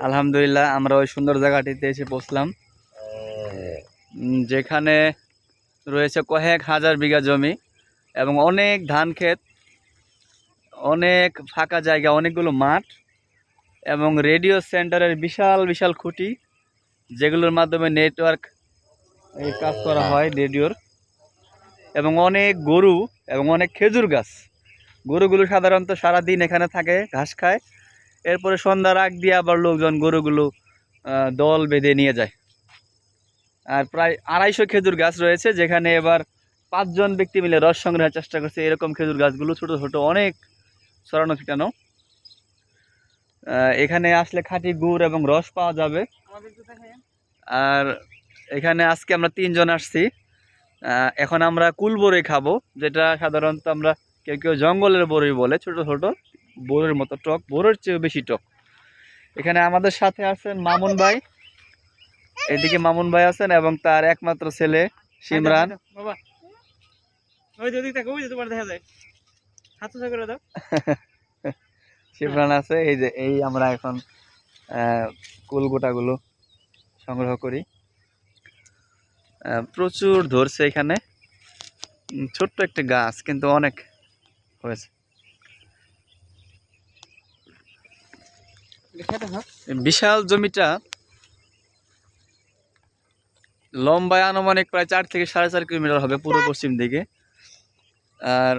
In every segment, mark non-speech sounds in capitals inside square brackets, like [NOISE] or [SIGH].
আলহামদুলিল্লাহ আমরা ওই সুন্দর জায়গাটিতে এসে উম, যেখানে রয়েছে কয়েক হাজার বিঘা জমি এবং অনেক ধান ক্ষেত অনেক ফাঁকা জায়গা অনেকগুলো মাঠ এবং রেডিও সেন্টারের বিশাল বিশাল খুঁটি যেগুলোর মাধ্যমে নেটওয়ার্ক কাজ করা হয় রেডিওর। এবং অনেক গরু এবং অনেক খেজুর গাছ। গরুগুলো সাধারণত সারাদিন এখানে থাকে ঘাস খায়। এরপরে সন্ধ্যার আগ দিয়ে আবার লোকজন গরুগুলো দল বেঁধে নিয়ে যায়। আর প্রায় আড়াইশো খেজুর গাছ রয়েছে, যেখানে এবার পাঁচজন ব্যক্তি মিলে রস সংগ্রহের চেষ্টা করছে। এরকম খেজুর গাছগুলো ছোট ছোট অনেক ছড়ানো ছিটানো। এখানে আসলে খাঁটি গুড় এবং রস পাওয়া যাবে। আর এখানে আজকে আমরা তিনজন আসছি। এখন আমরা কুল বড়ই খাব, যেটা সাধারণত আমরা কেউ কেউ জঙ্গলের বড়ই বলে, ছোট ছোট। বোরের মতো টক বোরের চেয়ে বেশি টক। এখানে আমাদের সাথে আছেন মামুন ভাই। এদিকে মামুন ভাই আছেন এবং তার একমাত্র ছেলে সিমরান। [LAUGHS] সিমরান আছে এই যে এই আমরা এখন আহ, কুল গোটাগুলো সংগ্রহ করি। প্রচুর ধরছে এখানে। ছোট্ট একটা গাছ কিন্তু অনেক হয়েছে খেতে থাক এই বিশাল জমিটা লম্বায় আনুমানিক প্রায় চার থেকে সাড়ে চার কিলোমিটার হবে পূর্ব পশ্চিম দিকে। আর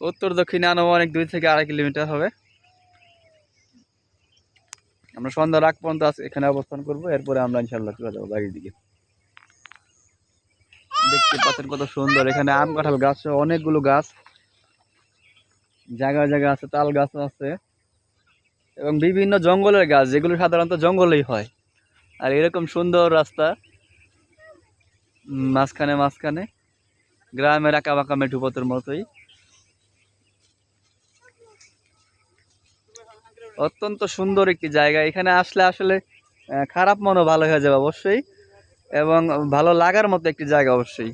উত্তর দক্ষিণে আনুমানিক দুই থেকে আড়াই কিলোমিটার হবে। আমরা সন্ধ্যার আগ পর্যন্ত এখানে অবস্থান করব, এরপরে আমরা ইনশাল্লাহ চলে যাব বাড়ির দিকে। দেখতে পাচ্ছেন কত সুন্দর, এখানে আম কাঁঠাল গাছ, অনেকগুলো গাছ। জায়গায় জায়গায় আছে, তাল গাছ আছে। এবং বিভিন্ন জঙ্গলের গাছ, যেগুলো সাধারণত জঙ্গলেই হয়। আর এরকম সুন্দর রাস্তা, মাঝখানে মাঝখানে, গ্রামের আঁকা বাঁকা মেঠুপথের মতোই। অত্যন্ত সুন্দর একটি জায়গা। এখানে আসলে আসলে খারাপ মনও ভালো হয়ে যাবে অবশ্যই, এবং ভালো লাগার মতো একটি জায়গা অবশ্যই।